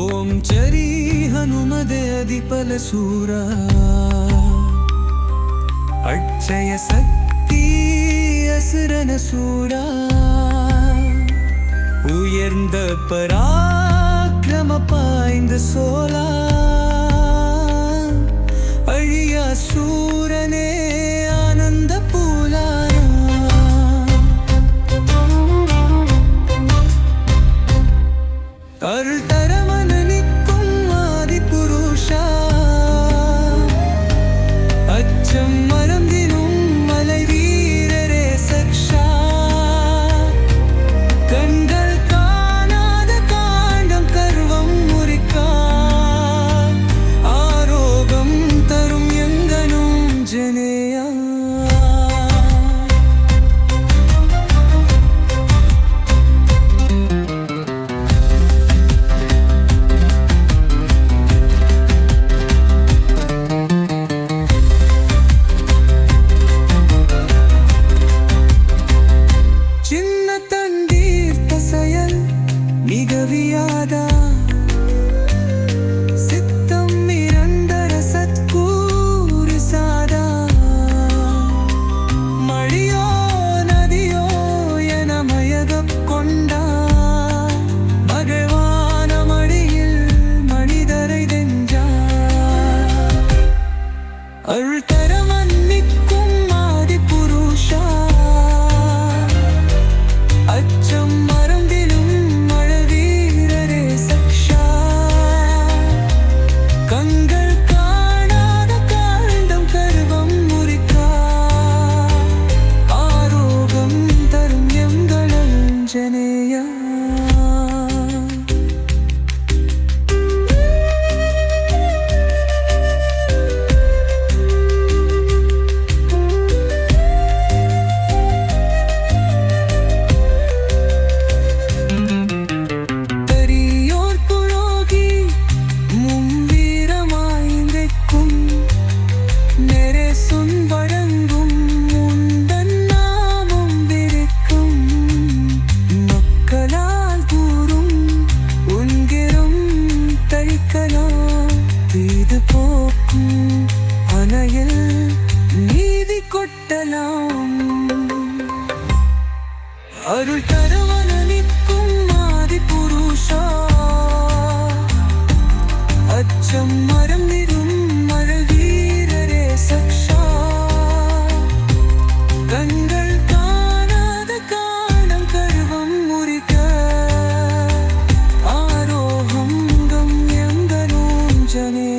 ஓம் சரி ஹனுமதே அதிபலசூரா அட்சய சக்தி அசுரனசூரா உயர்ந்த பராக்கிரம பாய்ந்த சோலா Oh. அருள் தரவன நிற்கும் ஆதி புருஷா. அச்சம் மரம் நிறும் மர வீரரே சக்ஷா. கண்கள் காணாத காணம் கருவம் முறிக்க. ஆரோகம் எங்கனூஞ்சனே